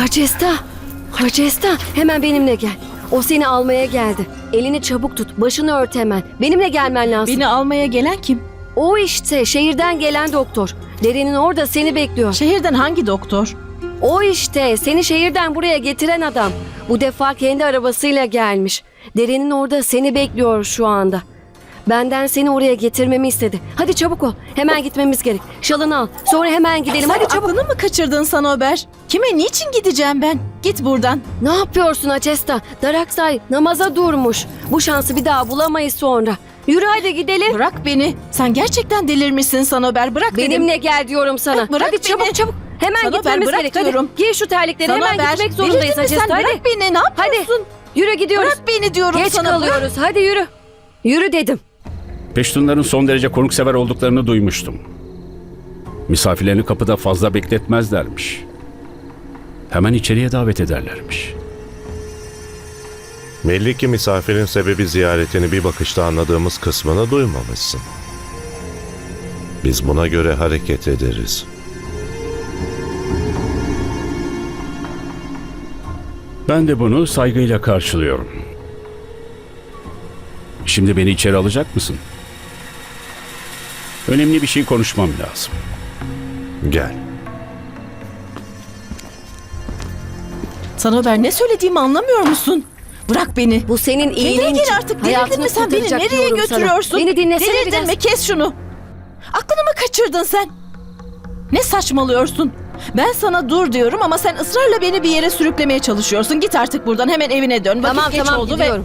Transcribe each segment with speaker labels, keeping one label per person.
Speaker 1: Harcesta. Harcesta hemen benimle gel. O seni almaya geldi. Elini çabuk tut. Başını ört hemen. Benimle gelmen lazım.
Speaker 2: Beni almaya gelen kim?
Speaker 1: O işte şehirden gelen doktor. Derenin orada seni bekliyor.
Speaker 2: Şehirden hangi doktor?
Speaker 1: O işte seni şehirden buraya getiren adam. Bu defa kendi arabasıyla gelmiş. Derenin orada seni bekliyor şu anda. Benden seni oraya getirmemi istedi. Hadi çabuk ol. Hemen gitmemiz gerek. Şalını al. Sonra hemen gidelim.
Speaker 2: Sen
Speaker 1: Hadi çabuk.
Speaker 2: aklını mı kaçırdın Sanober? Kime niçin gideceğim ben? Git buradan.
Speaker 1: Ne yapıyorsun Acesta? Daraksay namaza durmuş. Bu şansı bir daha bulamayız sonra. Yürü hadi gidelim.
Speaker 2: Bırak beni. Sen gerçekten delirmişsin Sanober. Bırak dedim.
Speaker 1: Benimle gel diyorum sana.
Speaker 2: Bırak
Speaker 1: hadi çabuk
Speaker 2: beni.
Speaker 1: çabuk. Hemen
Speaker 2: Sana
Speaker 1: gitmemiz
Speaker 2: ben bırak
Speaker 1: gerek. Hadi giy şu terlikleri hemen
Speaker 2: Sanober,
Speaker 1: gitmek zorundayız
Speaker 2: delirdin mi
Speaker 1: Acesta.
Speaker 2: sen?
Speaker 1: Hadi.
Speaker 2: Bırak beni. Ne
Speaker 1: Hadi.
Speaker 2: yapıyorsun?
Speaker 1: Yürü gidiyoruz.
Speaker 2: Bırak beni diyorum
Speaker 1: Geç
Speaker 2: sana.
Speaker 1: Kalıyoruz. Hadi yürü. Yürü dedim.
Speaker 3: Peştunların son derece konuksever olduklarını duymuştum. Misafirlerini kapıda fazla bekletmezlermiş. Hemen içeriye davet ederlermiş.
Speaker 4: Belli ki misafirin sebebi ziyaretini bir bakışta anladığımız kısmını duymamışsın. Biz buna göre hareket ederiz.
Speaker 3: Ben de bunu saygıyla karşılıyorum. Şimdi beni içeri alacak mısın? Önemli bir şey konuşmam lazım.
Speaker 4: Gel.
Speaker 2: Sanober ne söylediğimi anlamıyor musun? Bırak beni.
Speaker 1: Bu senin iyiliğin
Speaker 2: Kendine
Speaker 1: için.
Speaker 2: artık. Delirdin
Speaker 1: Hayatını
Speaker 2: mi sen beni
Speaker 1: kurtaracak
Speaker 2: nereye
Speaker 1: diyorum sana.
Speaker 2: götürüyorsun?
Speaker 1: Beni dinlesene
Speaker 2: Delirdin
Speaker 1: biraz.
Speaker 2: mi? Kes şunu. Aklını mı kaçırdın sen? Ne saçmalıyorsun? Ben sana dur diyorum ama sen ısrarla beni bir yere sürüklemeye çalışıyorsun. Git artık buradan hemen evine dön. Vakit
Speaker 1: Tamam
Speaker 2: geç
Speaker 1: tamam
Speaker 2: oldu
Speaker 1: gidiyorum.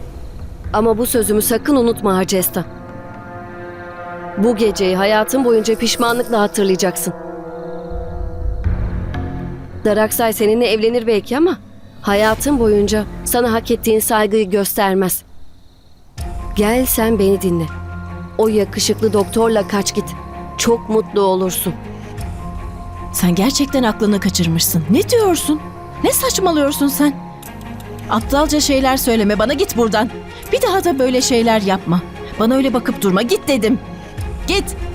Speaker 1: Ama bu sözümü sakın unutma Harcesta. Bu geceyi hayatın boyunca pişmanlıkla hatırlayacaksın. Daraksay seninle evlenir belki ama hayatın boyunca sana hak ettiğin saygıyı göstermez. Gel sen beni dinle. O yakışıklı doktorla kaç git. Çok mutlu olursun.
Speaker 2: sen gerçekten aklını kaçırmışsın. Ne diyorsun? Ne saçmalıyorsun sen? Aptalca şeyler söyleme bana git buradan. Bir daha da böyle şeyler yapma. Bana öyle bakıp durma. Git dedim. Git.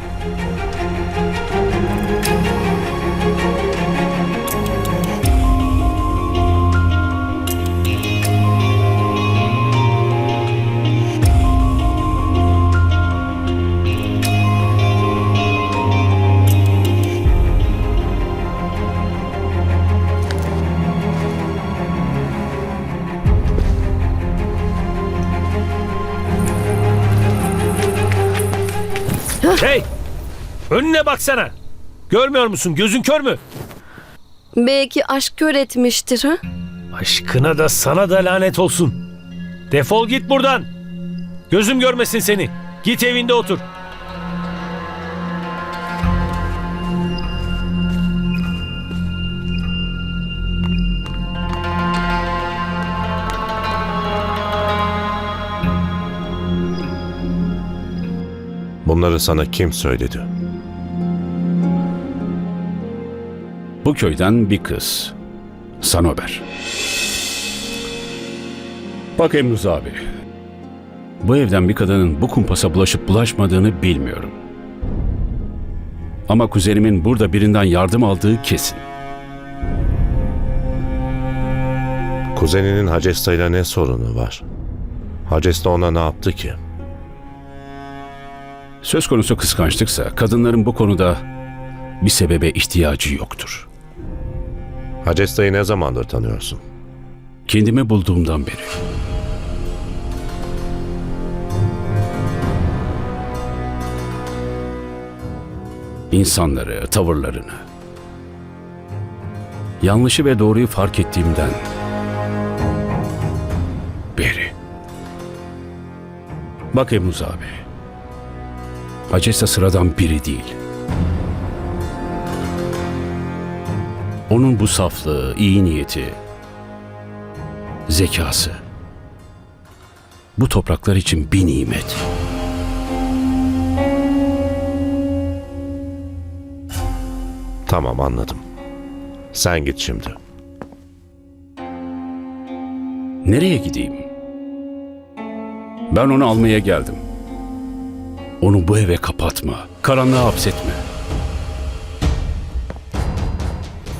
Speaker 5: Hey! Önüne baksana. Görmüyor musun? Gözün kör mü?
Speaker 1: Belki aşk kör etmiştir ha?
Speaker 5: Aşkına da sana da lanet olsun. Defol git buradan. Gözüm görmesin seni. Git evinde otur.
Speaker 4: Bunları sana kim söyledi?
Speaker 3: Bu köyden bir kız. Sanober. Bak Emruz abi. Bu evden bir kadının bu kumpasa bulaşıp bulaşmadığını bilmiyorum. Ama kuzenimin burada birinden yardım aldığı kesin.
Speaker 4: Kuzeninin Hacesta ile ne sorunu var? Hacesta ona ne yaptı ki?
Speaker 3: Söz konusu kıskançlıksa kadınların bu konuda bir sebebe ihtiyacı yoktur.
Speaker 4: Hacesta'yı ne zamandır tanıyorsun?
Speaker 3: Kendimi bulduğumdan beri. İnsanları, tavırlarını. Yanlışı ve doğruyu fark ettiğimden beri. Bak Emruz abi. Hacesa sıradan biri değil. Onun bu saflığı, iyi niyeti, zekası. Bu topraklar için bir nimet.
Speaker 4: Tamam anladım. Sen git şimdi.
Speaker 3: Nereye gideyim? Ben onu almaya geldim. Onu bu eve kapatma, karanlığa hapsetme.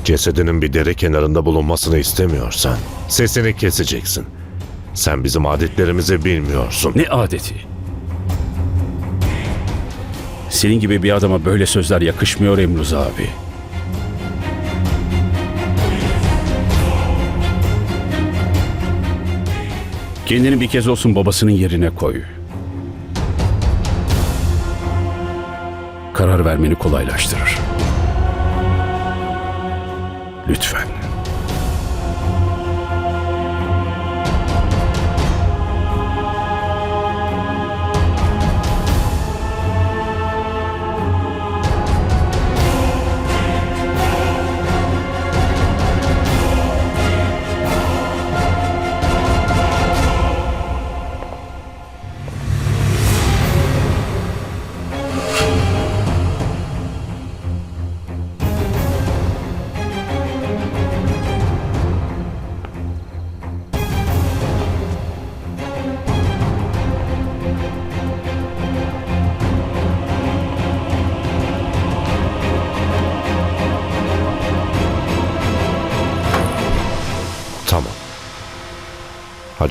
Speaker 4: Cesedinin bir dere kenarında bulunmasını istemiyorsan sesini keseceksin. Sen bizim adetlerimizi bilmiyorsun.
Speaker 3: Ne adeti? Senin gibi bir adama böyle sözler yakışmıyor Emruz abi. Kendini bir kez olsun babasının yerine koy. Karar vermeni kolaylaştırır. Lütfen.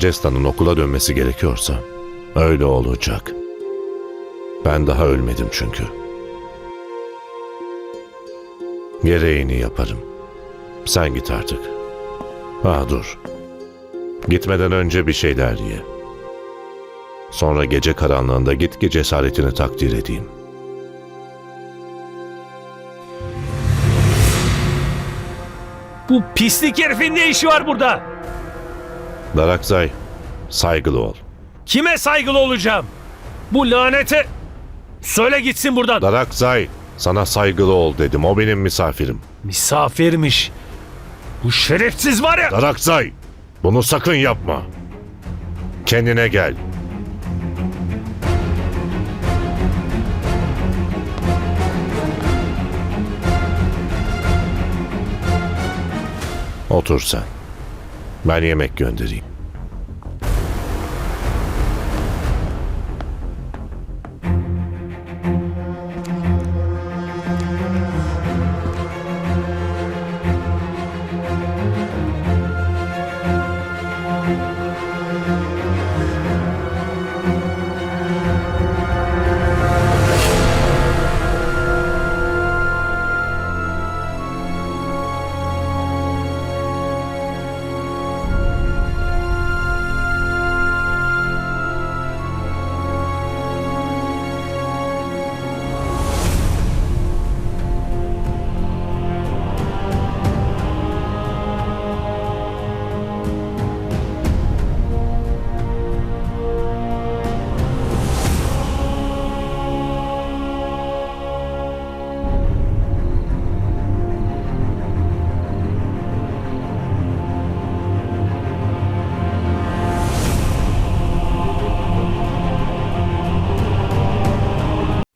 Speaker 4: Hacesta'nın okula dönmesi gerekiyorsa öyle olacak. Ben daha ölmedim çünkü. Gereğini yaparım. Sen git artık. Ha dur. Gitmeden önce bir şeyler ye. Sonra gece karanlığında git ki cesaretini takdir edeyim.
Speaker 5: Bu pislik herifin ne işi var burada?
Speaker 4: Darakzay, saygılı ol.
Speaker 5: Kime saygılı olacağım? Bu lanete... Söyle gitsin buradan.
Speaker 4: Darakzay, sana saygılı ol dedim. O benim misafirim.
Speaker 5: Misafirmiş. Bu şerefsiz var ya.
Speaker 4: Darakzay, bunu sakın yapma. Kendine gel. Otur sen. Ben yemek göndereyim.